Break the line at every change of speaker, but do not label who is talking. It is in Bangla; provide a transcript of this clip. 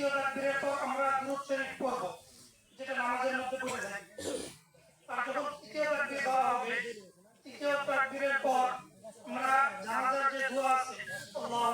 দ্বিতীয় রাত্রিরে পর আমরা দুরুদ শরীফ পড়ব যেটা নামাজের মধ্যে পড়ে যায়। আর যখন তৃতীয় রাত্রির দেওয়া হবে, তৃতীয় রাত্রির পর আমরা জানাজার যে দোয়া আছে আল্লাহ